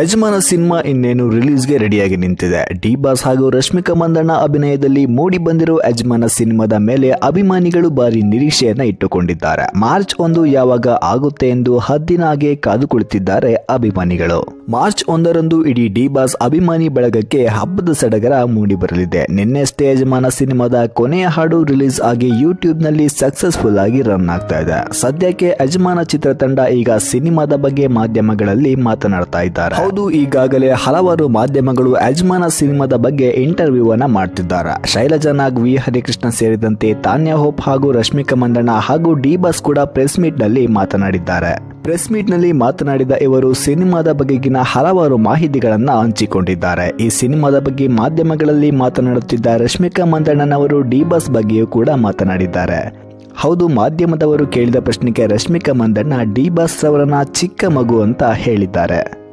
ಯಜಮಾನ ಸಿನಿಮಾ ಇನ್ನೇನು ರಿಲೀಸ್ಗೆ ರೆಡಿಯಾಗಿ ನಿಂತಿದೆ. ಡಿ ಬಾಸ್ ಹಾಗೂ ರಶ್ಮಿಕಾ ಮಂದಣ್ಣ ಅಭಿನಯದಲ್ಲಿ ಮೂಡಿ ಬಂದಿರೋ ಯಜಮಾನ ಸಿನಿಮಾದ ಮೇಲೆ ಅಭಿಮಾನಿಗಳು ಭಾರಿ ನಿರೀಕ್ಷೆಯನ್ನ ಇಟ್ಟುಕೊಂಡಿದ್ದಾರೆ. ಮಾರ್ಚ್ ಒಂದು ಯಾವಾಗ ಆಗುತ್ತೆ ಎಂದು ಹದ್ದಿನ ಹಾಗೆ ಕಾದು ಕುಳಿತಿದ್ದಾರೆ ಅಭಿಮಾನಿಗಳು. ಮಾರ್ಚ್ ಒಂದರಂದು ಇಡೀ ಡಿ ಬಾಸ್ ಅಭಿಮಾನಿ ಬಳಗಕ್ಕೆ ಹಬ್ಬದ ಸಡಗರ ಮೂಡಿ ಬರಲಿದೆ. ನಿನ್ನೆಷ್ಟೇ ಯಜಮಾನ ಸಿನಿಮಾದ ಕೊನೆಯ ಹಾಡು ರಿಲೀಸ್ ಆಗಿ ಯೂಟ್ಯೂಬ್ನಲ್ಲಿ ಸಕ್ಸಸ್ಫುಲ್ ಆಗಿ ರನ್ ಆಗ್ತಾ ಇದೆ. ಸದ್ಯಕ್ಕೆ ಯಜಮಾನ ಚಿತ್ರತಂಡ ಈಗ ಸಿನಿಮಾದ ಬಗ್ಗೆ ಮಾಧ್ಯಮಗಳಲ್ಲಿ ಮಾತನಾಡ್ತಾ ಇದ್ದಾರೆ. ಹೌದು, ಈಗಾಗಲೇ ಹಲವಾರು ಮಾಧ್ಯಮಗಳು ಯಜಮಾನ ಸಿನಿಮಾದ ಬಗ್ಗೆ ಇಂಟರ್ವ್ಯೂ ಅನ್ನ ಮಾಡ್ತಿದ್ದಾರೆ. ಶೈಲಜಾ ನಾಗ್, ವಿ. ಹರಿಕೃಷ್ಣ ಸೇರಿದಂತೆ ತಾನ್ಯಾ ಹೋಪ್ ಹಾಗೂ ರಶ್ಮಿಕಾ ಮಂದಣ್ಣ ಹಾಗೂ ಡಿ ಬಾಸ್ ಕೂಡ ಪ್ರೆಸ್ ಮೀಟ್ನಲ್ಲಿ ಮಾತನಾಡಿದ್ದಾರೆ. ಪ್ರೆಸ್ ಮೀಟ್ನಲ್ಲಿ ಮಾತನಾಡಿದ ಇವರು, ಸಿನಿಮಾದ ಬಗೆಗಿನ ಹಲವಾರು ಮಾಹಿತಿಗಳನ್ನ ಹಂಚಿಕೊಂಡಿದ್ದಾರೆ. ಈ ಸಿನಿಮಾದ ಬಗ್ಗೆ ಮಾಧ್ಯಮಗಳಲ್ಲಿ ಮಾತನಾಡುತ್ತಿದ್ದ ರಶ್ಮಿಕಾ ಮಂದಣ್ಣನವರು ಡಿ ಬಾಸ್ ಬಗ್ಗೆಯೂ ಕೂಡ ಮಾತನಾಡಿದ್ದಾರೆ. ಹೌದು, ಮಾಧ್ಯಮದವರು ಕೇಳಿದ ಪ್ರಶ್ನೆಗೆ ರಶ್ಮಿಕಾ ಮಂದಣ್ಣ ಡಿ ಬಾಸ್ ಅವರನ್ನ ಚಿಕ್ಕ ಮಗು ಅಂತ ಹೇಳಿದ್ದಾರೆ.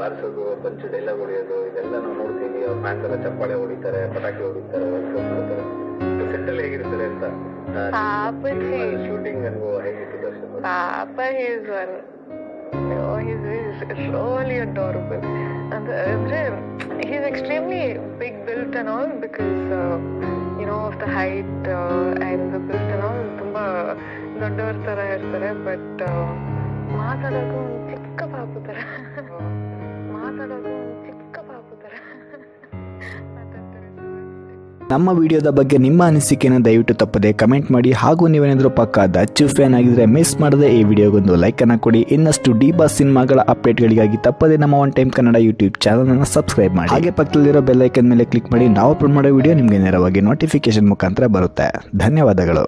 ಬಾರಿಸೋದು ಪಂಚ್ ಡೈಲಾಗ್ ಹೊಡೆಯೋದು ಇದೆಲ್ಲ ನಾವು ನೋಡ್ತೀವಿ ಅವ್ರ ಫ್ಯಾನ್ಸ್ ಎಲ್ಲ ಚಪ್ಪಾಳೆ ಹೊಡಿತಾರೆ ಪಟಾಕಿ ಹೊಡಿತಾರೆ ವೆಲ್ಕಮ್ ಮಾಡ್ತಾರೆ. ಸೆಟ್ ಅಲ್ಲಿ ಹೇಗಿರ್ತಾರೆ ಅಂತ? ಶೂಟಿಂಗ್ ಅನುಭವ ಹೇಗಿತ್ತು ದರ್ಶನ್? ಪಾಪ is one. he's really adorable and ಅಂದ್ರೆ he's extremely built built and all because uh, you know of the height uh, and the built and ತುಂಬಾ ದೊಡ್ಡವ್ರ ತರ ಇರ್ತಾರೆ ಬಟ್ ಮಾತಾಡೋದು ಒಂದು ಚಿಕ್ಕ ಪಾಪು ತರ. ನಮ್ಮ ವಿಡಿಯೋದ ಬಗ್ಗೆ ನಿಮ್ಮ ಅನಿಸಿಕೆನ ದಯವಿಟ್ಟು ತಪ್ಪದೆ ಕಮೆಂಟ್ ಮಾಡಿ. ಹಾಗೂ ನೀವೇನಾದರೂ ಪಕ್ಕ ಅಚ್ಚು ಫ್ಯಾನ್ ಆಗಿದ್ರೆ ಮಿಸ್ ಮಾಡದೆ ಈ ವಿಡಿಯೋಗೊಂದು ಲೈಕ್ ಅನ್ನ ಕೊಡಿ. ಇನ್ನಷ್ಟು ಡಿ ಬಾಸ್ ಸಿನಿಮಾಗಳ ಅಪ್ಡೇಟ್ಗಳಿಗಾಗಿ ತಪ್ಪದೆ ನಮ್ಮ one time Kannada YouTube channel ಅನ್ನು ಸಬ್ಸ್ಕ್ರೈಬ್ ಮಾಡಿ. ಹಾಗೆ ಪಕ್ಕದಲ್ಲಿರೋ ಬೆಲ್ ಐಕನ್ ಮೇಲೆ ಕ್ಲಿಕ್ ಮಾಡಿ. ನಾವು ಅಪ್ಲೋಡ್ ಮಾಡೋ ವಿಡಿಯೋ ನಿಮಗೆ ನೇರವಾಗಿ ನೋಟಿಫಿಕೇಶನ್ ಮುಖಾಂತರ ಬರುತ್ತೆ. ಧನ್ಯವಾದಗಳು.